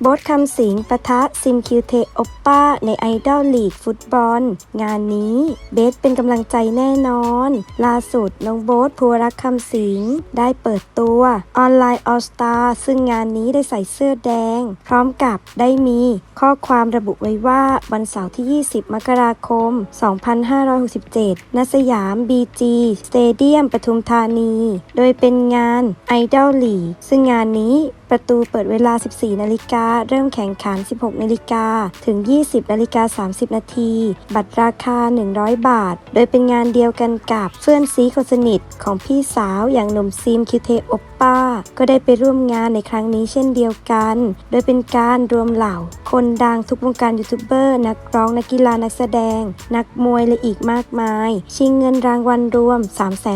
โบ๊ทคำสิงปะทะซิมคิวเทโอปป้าในไอดอลลีกฟุตบอล งานนี้เบสเป็นกำลังใจแน่นอน ล่าสุดน้องโบ๊ทภูวรักคำสิงได้เปิดตัวออนไลน์ออสตาซึ่งงานนี้ได้ใส่เสื้อแดง พร้อมกับได้มีข้อความระบุไว้ว่าวันเสาร์ที่ 20 มกราคม 2567ณสยาม BG สเตเดียมปทุมธานี โดยเป็นงาน Idol League ซึ่งงานนี้ประตูเปิดเวลา 14 นาฬิกา เริ่มแข่งขัน 16 นาฬิกา ถึง 20 นาฬิกา 30 นาที บัตรราคา 100 บาท โดยเป็นงานเดียวกันกับเพื่อนซีคนสนิทของพี่สาวอย่างหนุ่มซีมคิวเทโอปป้า ก็ได้ไปร่วมงานในครั้งนี้เช่นเดียวกัน โดยเป็นการรวมเหล่า คนดังทุกวงการยูทูบเบอร์นักร้องนักกีฬานักแสดง นักมวยและอีกมากมาย ชิงเงินรางวัลรวม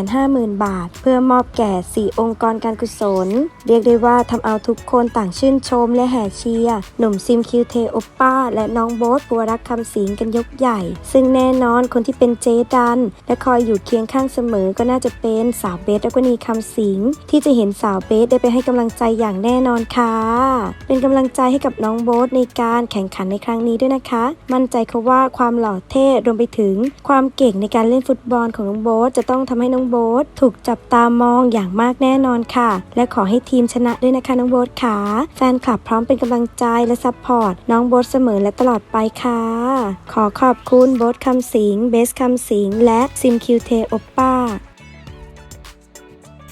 350,000 บาท เพื่อมอบแก่ 4 องค์กรการกุศล เรียกได้ว่าทำเอาทุกคนต่างชื่นชมและแห่เชียร์หนุ่มซิมคิวเทโอป้า และน้องโบ๊ทปัวรักคำสิงกันยกใหญ่ ซึ่งแน่นอนคนที่เป็นเจดัน และคอยอยู่เคียงข้างเสมอก็น่าจะเป็นสาวเบสรักวนีคำสิงที่จะเห็นสาวเบสได้ไปให้กำลังใจอย่างแน่นอนค่ะเป็นกำลังใจให้กับน้องโบ๊ทในการแข่งขันในครั้งนี้ด้วยนะคะ มั่นใจเขาว่าความหล่อเท่รวมไปถึง ความเก่งในการเล่นฟุตบอลของน้องโบ๊ทจะต้องทำให้น้องโบ๊ทถูกจับตามองอย่างมากแน่นอนค่ะ และขอให้ทีมชนะด้วยนะคะน้องโบ๊ทค่ะแฟนคลับพร้อมเป็นกำลังใจและซัพพอร์ตน้องโบ๊ทเสมอและตลอดไปค่ะ ขอขอบคุณโบ๊ทคำสิงเบสคำสิงและซิมคิวเทโอปป้า